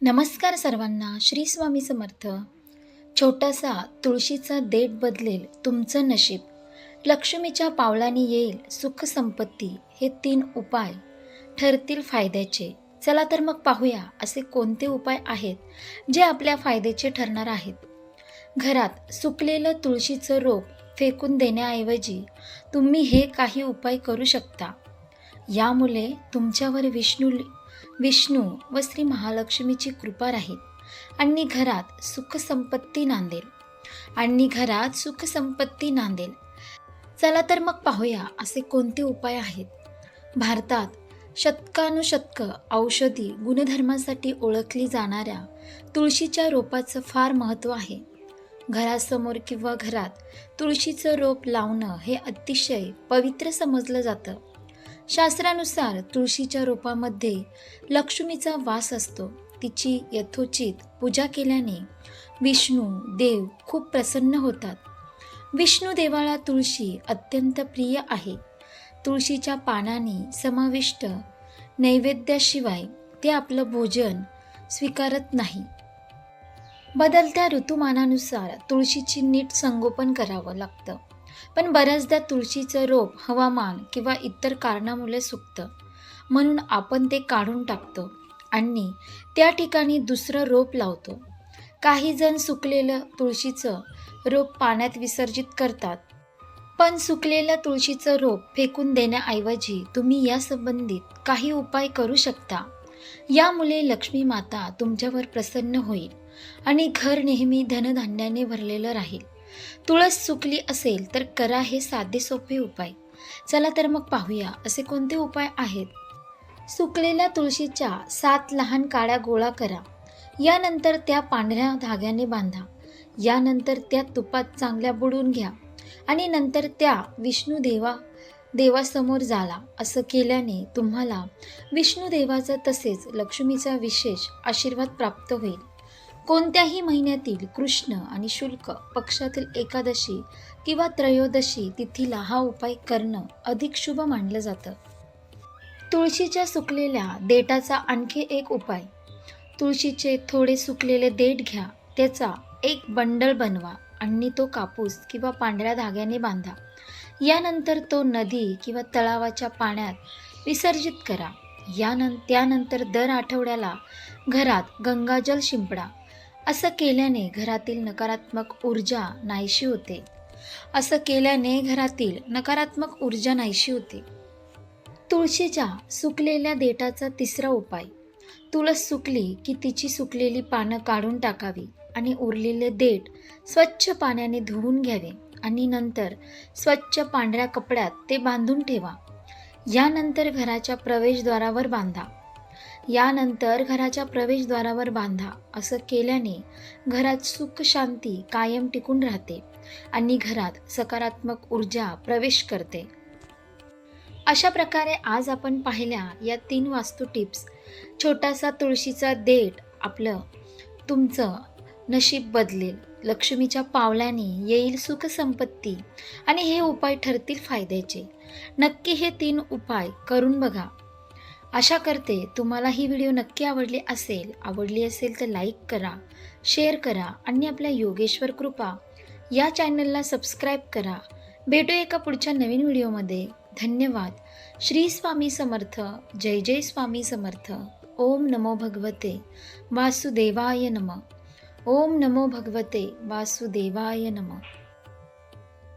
नमस्कार सर्वांना श्री स्वामी समर्थ. छोटासा तुळशीचा देठ बदलेल तुमचं नशीब. लक्ष्मीच्या पावलाने येईल सुख संपत्ती हे तीन उपाय ठरतील फायद्याचे. चला तर मग पाहूया असे कोणते उपाय आहेत जे आपल्या फायद्याचे ठरणार आहेत. घरात सुकलेलं तुळशीचं रोप फेकून देण्याऐवजी तुम्ही हे काही उपाय करू शकता. यामुळे तुमच्यावर विष्णू विष्णू व श्री महालक्ष्मीची कृपा राहील. आणि घरात सुखसंपत्ती नांदेल. आणि घरात सुखसंपत्ती नांदेल. चला तर मग पाहूया असे कोणते उपाय आहेत. भारतात शतकानुशतक औषधी गुणधर्मासाठी ओळखली जाणाऱ्या तुळशीच्या रोपाचं फार महत्त्व आहे. घरासमोर किंवा घरात तुळशीचं रोप लावणं हे अतिशय पवित्र समजलं जातं. शास्त्रानुसार तुळशीच्या रोपामध्ये लक्ष्मीचा वास असतो. तिची यथोचित पूजा केल्याने विष्णू देव खूप प्रसन्न होतात. विष्णू देवाला तुळशी अत्यंत प्रिय आहे. तुळशीच्या पानाने समाविष्ट नैवेद्याशिवाय ते आपलं भोजन स्वीकारत नाही. बदलत्या ऋतुमानानुसार तुळशीची नीट संगोपन करावं लागतं. पण बऱ्याचदा तुळशीचं रोप हवामान किंवा इतर कारणामुळे सुकतं. म्हणून आपण ते काढून टाकतो आणि त्या ठिकाणी दुसरं रोप लावतो. काही जण सुकलेलं तुळशीचं रोप पाण्यात विसर्जित करतात. पण सुकलेलं तुळशीचं रोप फेकून देण्याऐवजी तुम्ही या संबंधित काही उपाय करू शकता. यामुळे लक्ष्मी माता तुमच्यावर प्रसन्न होईल आणि घर नेहमी धनधान्याने भरलेलं राहील. तुळस सुकली असेल तर करा हे साधे सोपे उपाय. चला तर मग पाहूया असे कोणते उपाय आहेत? सुकलेल्या तुळशीच्या सात लहान काळ्या गोळा करा. यानंतर त्या पांढऱ्या धाग्याने बांधा. यानंतर त्या तुपात चांगल्या बुडून घ्या. आणि नंतर त्या विष्णू देवा देवासमोर जाला. असं केल्याने तुम्हाला विष्णू देवाचा तसेच लक्ष्मीचा विशेष आशीर्वाद प्राप्त होईल. कोणत्याही महिन्यातील कृष्ण आणि शुल्क पक्षातील एकादशी किंवा त्रयोदशी तिथीला हा उपाय करणं अधिक शुभ मानलं जातं. तुळशीच्या सुकलेल्या देठाचा आणखी एक उपाय. तुळशीचे थोडे सुकलेले देठ घ्या त्याचा एक बंडल बनवा आणि तो कापूस किंवा पांढऱ्या धाग्याने बांधा. यानंतर तो नदी किंवा तलावाच्या पाण्यात विसर्जित करा. यानं त्यानंतर दर आठवड्याला घरात गंगाजल शिंपडा. असं केल्याने घरातील नकारात्मक ऊर्जा नाहीशी होते. असं केल्याने घरातील नकारात्मक ऊर्जा नाहीशी होते. तुळशीच्या सुकलेल्या देठाचा तिसरा उपाय. तुळस सुकली की तिची सुकलेली पानं काढून टाकावी आणि उरलेले देठ स्वच्छ पाण्याने धुवून घ्यावे आणि नंतर स्वच्छ पांढऱ्या कपड्यात ते बांधून ठेवा. यानंतर घराच्या प्रवेशद्वारावर बांधा. यानंतर घराच्या प्रवेशद्वारावर बांधा. असं केल्याने घरात सुख शांती कायम टिकून राहते आणि घरात सकारात्मक ऊर्जा प्रवेश करते. अशा प्रकारे आज आपण पाहिल्या या तीन वास्तू टिप्स. छोटासा तुळशीचा देठ आपलं तुमचं नशीब बदलेल. लक्ष्मीच्या पावलाने येईल सुखसंपत्ती आणि हे उपाय ठरतील फायद्याचे. नक्की हे तीन उपाय करून बघा. आशा करते तुम्हाला ही व्हिडिओ नक्की आवडली असेल आवडली असेल तर लाईक करा शेअर करा आणि आपल्या योगेश्वर कृपा या चॅनलला सबस्क्राईब करा. भेटू एका पुढच्या नवीन व्हिडिओमध्ये धन्यवाद. श्री स्वामी समर्थ. जय जय स्वामी समर्थ. ओम नमो भगवते. वासुदेवाय नम. ओम नमो भगवते. वासुदेवाय नमः.